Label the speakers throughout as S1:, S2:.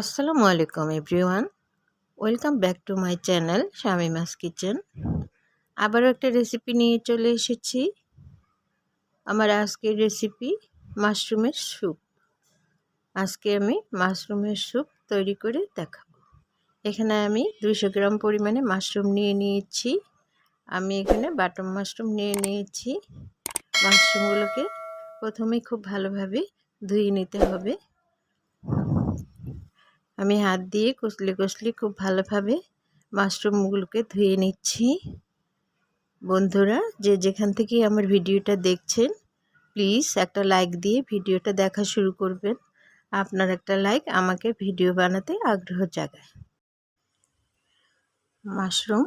S1: আসসালামু আলাইকুম, everyone. Welcome back to my channel Shamima's kitchen. আবারও একটা রেসিপি নিয়ে চলে এসেছি। আমার আজকের রেসিপি মাশরুমের স্যুপ। আজকে আমি মাশরুমের স্যুপ তৈরি করে দেখাবো। এখানে আমি দুইশো গ্রাম পরিমাণে মাশরুম নিয়ে নিয়েছি। আমি এখানে বাটন মাশরুম নিয়ে নিয়েছি। মাশরুমগুলোকে প্রথমে খুব ভালোভাবে ধুয়ে নিতে হবে। আমি হাত দিয়ে কষলে কষলে খুব ভালোভাবে মাশরুমগুলোকে ধুয়ে নিচ্ছি। বন্ধুরা, যে যেখান থেকে আমার ভিডিওটা দেখছেন, প্লিজ একটা লাইক দিয়ে ভিডিওটা দেখা শুরু করবেন। আপনার একটা লাইক আমাকে ভিডিও বানাতে আগ্রহ জাগায়। মাশরুম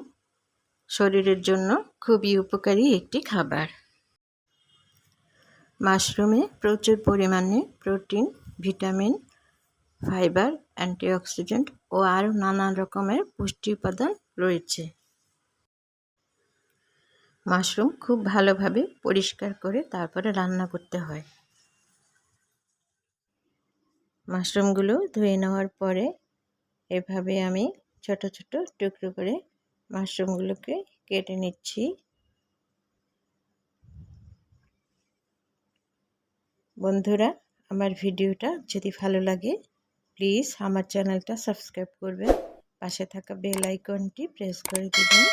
S1: শরীরের জন্য খুবই উপকারী একটি খাবার। মাশরুমে প্রচুর পরিমাণে প্রোটিন, ভিটামিন ফাইবার, অ্যান্টিঅক্সিডেন্ট ও আরও নানান রকমের পুষ্টি উপাদান রয়েছে। মাশরুম খুব ভালোভাবে পরিষ্কার করে তারপরে রান্না করতে হয়। মাশরুমগুলো ধুয়ে নেওয়ার পরে এভাবে আমি ছোট ছোট টুকরো করে মাশরুমগুলোকে কেটে নিচ্ছি। বন্ধুরা, আমার ভিডিওটা যদি ভালো লাগে প্লিজ আমার চ্যানেলটা সাবস্ক্রাইব করবেন। পাশে থাকা বেল আইকনটি প্রেস করে দেবেন।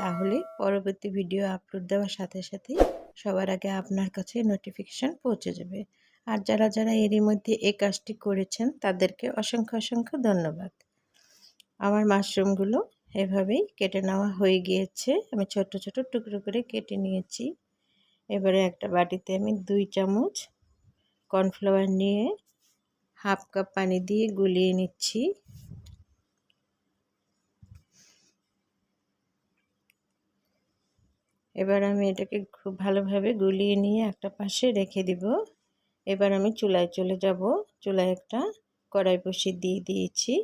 S1: তাহলে পরবর্তী ভিডিও আপলোড দেওয়ার সাথে সাথে সবার আগে আপনার কাছে নোটিফিকেশান পৌঁছে যাবে। আর যারা যারা এরই মধ্যে এই কাজটি করেছেন, তাদেরকে অসংখ্য অসংখ্য ধন্যবাদ। আমার মাশরুমগুলো এভাবেই কেটে নেওয়া হয়ে গিয়েছে। আমি ছোট ছোট টুকরো করে কেটে নিয়েছি। এবারে একটা বাটিতে আমি দুই চামচ কর্নফ্লাওয়ার নিয়ে হাফ কাপ পানি দিয়ে গুলিয়ে নিচ্ছি। এবার আমি এটাকে খুব ভালোভাবে গুলিয়ে নিয়ে একটা পাশে রেখে দিব। এবার আমি চুলায় চলে যাব। চুলায় একটা কড়াই বসিয়ে দিয়ে দিয়েছি।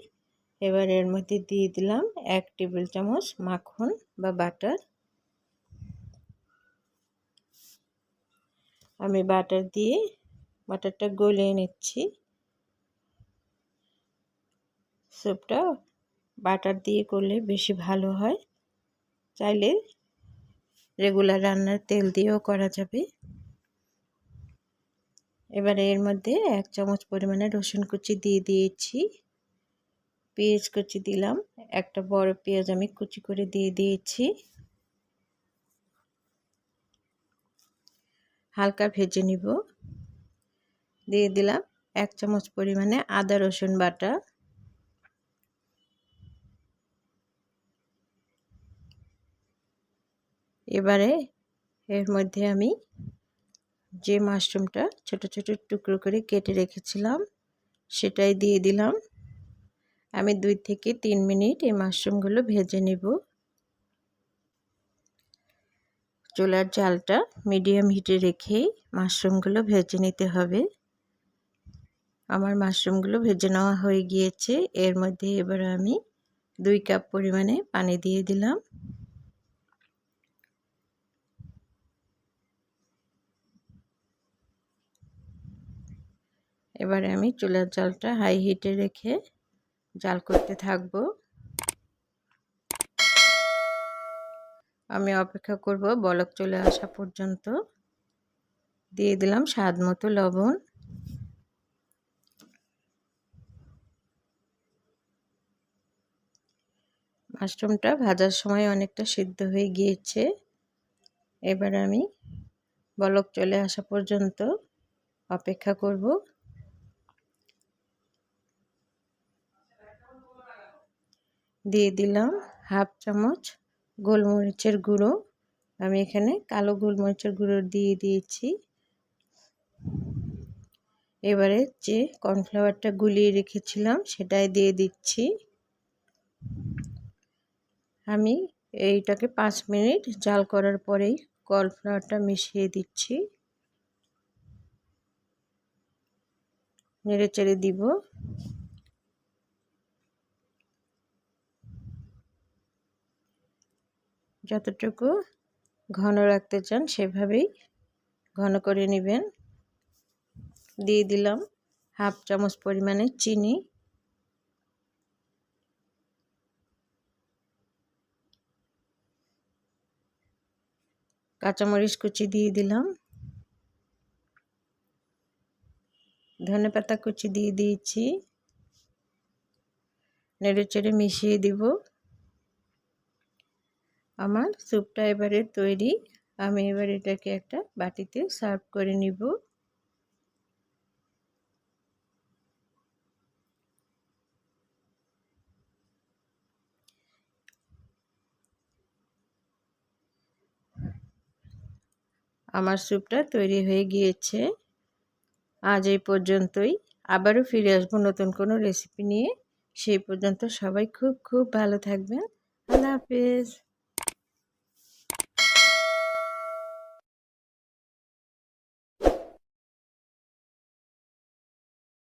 S1: এবার এর মধ্যে দিয়ে দিলাম এক টেবিল চামচ মাখন বা বাটার। আমি বাটার দিয়ে বাটারটা গলিয়ে নিচ্ছি। স্যুপটা বাটার দিয়ে করলে বেশি ভালো হয়। চাইলে রেগুলার রান্নার তেল দিয়েও করা যাবে। এবারে এর মধ্যে এক চামচ পরিমাণে রসুন কুচি দিয়ে দিয়েছি। পেঁয়াজ কুচি দিলাম, একটা বড় পেঁয়াজ আমি কুচি করে দিয়ে দিয়েছি। হালকা ভেজে নিব। দিয়ে দিলাম এক চামচ পরিমাণে আদা রসুন বাটা। এবারে এর মধ্যে আমি যে মাশরুমটা ছোট ছোট টুকরো করে কেটে রেখেছিলাম, সেটাই দিয়ে দিলাম। আমি দুই থেকে তিন মিনিট এই মাশরুমগুলো ভেজে নেব। চুলার জালটা মিডিয়াম হিটে রেখেই মাশরুমগুলো ভেজে নিতে হবে। আমার মাশরুমগুলো ভেজে নেওয়া হয়ে গিয়েছে। এর মধ্যে এবার আমি দুই কাপ পরিমাণে পানি দিয়ে দিলাম। এবারে আমি চুলার জালটা হাই হিটে রেখে জাল করতে থাকব। আমি অপেক্ষা করব বলক চলে আসা পর্যন্ত। দিয়ে দিলাম স্বাদ মতো লবণ। মাশরুমটা ভাজার সময় অনেকটা সিদ্ধ হয়ে গিয়েছে। এবার আমি বলক চলে আসা পর্যন্ত অপেক্ষা করব। দিয়ে দিলাম হাফ চামচ গোলমরিচের গুঁড়ো। আমি এখানে কালো গোলমরিচের গুঁড়ো দিয়ে দিয়েছি। এবারে যে কর্নফ্লাওয়ারটা গুলিয়ে রেখেছিলাম সেটাই দিয়ে দিচ্ছি। আমি এইটাকে পাঁচ মিনিট জাল করার পরেই কর্নফ্লাওয়ারটা মিশিয়ে দিচ্ছি। নেড়ে চেড়ে দিব। যতটুকু ঘন রাখতে চান সেভাবেই ঘন করে নেবেন। দিয়ে দিলাম হাফ চামচ পরিমাণে চিনি। কাঁচামরিচ কুচি দিয়ে দিলাম। ধনে পাতা কুচি দিয়ে দিয়েছি। নেড়ে চেড়ে মিশিয়ে দিব। আমার স্যুপটা এবারে তৈরি। আমি এবার এটাকে একটা বাটিতে সার্ভ করে নিব। আমার স্যুপটা তৈরি হয়ে গিয়েছে। আজ এই পর্যন্তই। আবারও ফিরে আসব নতুন কোনো রেসিপি নিয়ে। সেই পর্যন্ত সবাই খুব খুব ভালো থাকবেন। আল্লাহ হাফেজ।